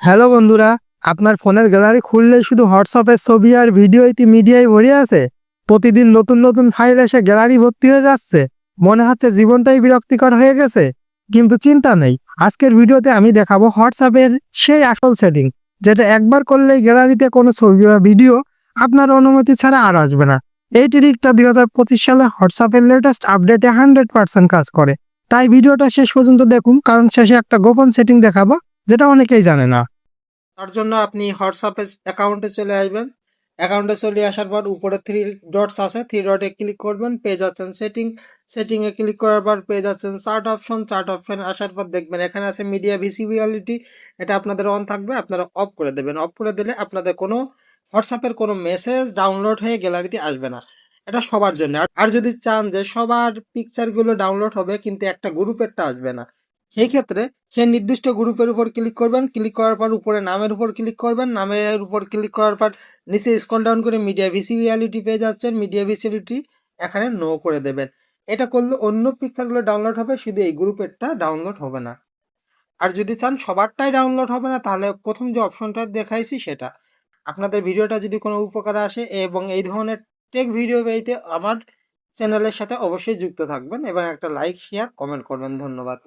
Hello বন্ধুরা, আপনার ফোনের গ্যালারি খুললেই শুধু হোয়াটসঅ্যাপের ছবি আর ভিডিও ইতি মিডিয়ায় ভরে আছে প্রতিদিন নতুন নতুন ফাইল এসে গ্যালারি ভর্তি হয়ে যাচ্ছে। মনে হচ্ছে জীবনটাই বিরক্তিকর হয়ে গেছে, কিন্তু চিন্তা নেই। আজকের ভিডিওতে আমি দেখাবো হোয়াটসঅ্যাপের সেই আসল সেটিং, যেটা একবার করলেই গ্যালারিতে কোনো ছবি বা ভিডিও আপনার অনুমতি ছাড়া আর আসবে না। এই ট্রিকটা দুই হাজার পঁচিশ সালে হোয়াটসঅ্যাপের লেটেস্ট আপডেটে হান্ড্রেড পার্সেন্ট কাজ করে। তাই ভিডিওটা শেষ পর্যন্ত দেখুন, কারণ শেষে একটা গোপন সেটিং দেখাবো। যেটা অনেকেই জানে না। তার জন্য আপনি হোয়াটসঅ্যাপে অ্যাকাউন্টে চলে আসবেন। অ্যাকাউন্টে চলে আসার পর উপরে থ্রি ডটস আছে থ্রি ডটে ক্লিক করবেন পেয়ে যাচ্ছেন সেটিং সেটিংয়ে ক্লিক করার পর পেয়ে যাচ্ছেন চার্ট অপশন চার্ট অপশন আসার পর দেখবেন এখানে আছে মিডিয়া ভিসিবিলিটি এটা আপনাদের অন থাকবে, আপনারা অফ করে দেবেন। অফ করে দিলে আপনাদের কোনো হোয়াটসঅ্যাপের কোনো মেসেজ ডাউনলোড হয়ে গ্যালারিতে আসবে না। এটা সবার জন্য। আর- যদি চান যে সবার পিকচারগুলো ডাউনলোড হবে, কিন্তু একটা গ্রুপেরটা আসবে না। সেই ক্ষেত্রে সেই নির্দিষ্ট গ্রুপের উপর ক্লিক করবেন। ক্লিক করার পর উপরে নামের উপর ক্লিক করবেন। নামের উপর ক্লিক করার পর নিচে স্ক্রল ডাউন করে মিডিয়া ভিসিবিলিটি পেয়ে যাচ্ছেন। মিডিয়া ভিসিবিলিটি এখানে নো করে দেবেন। এটা করলে অন্য পিকচারগুলো ডাউনলোড হবে। শুধু এই গ্রুপেরটা ডাউনলোড হবে না। আর যদি চান সবারটাই ডাউনলোড হবে না, তাহলে প্রথম যে অপশনটা দেখাইছি সেটা। আপনাদের ভিডিওটা যদি কোনো উপকার আসে এবং এই ধরনের টেক ভিডিও পেতে আমার চ্যানেলের সাথে অবশ্যই যুক্ত থাকবেন এবং একটা লাইক শেয়ার কমেন্ট করবেন। ধন্যবাদ।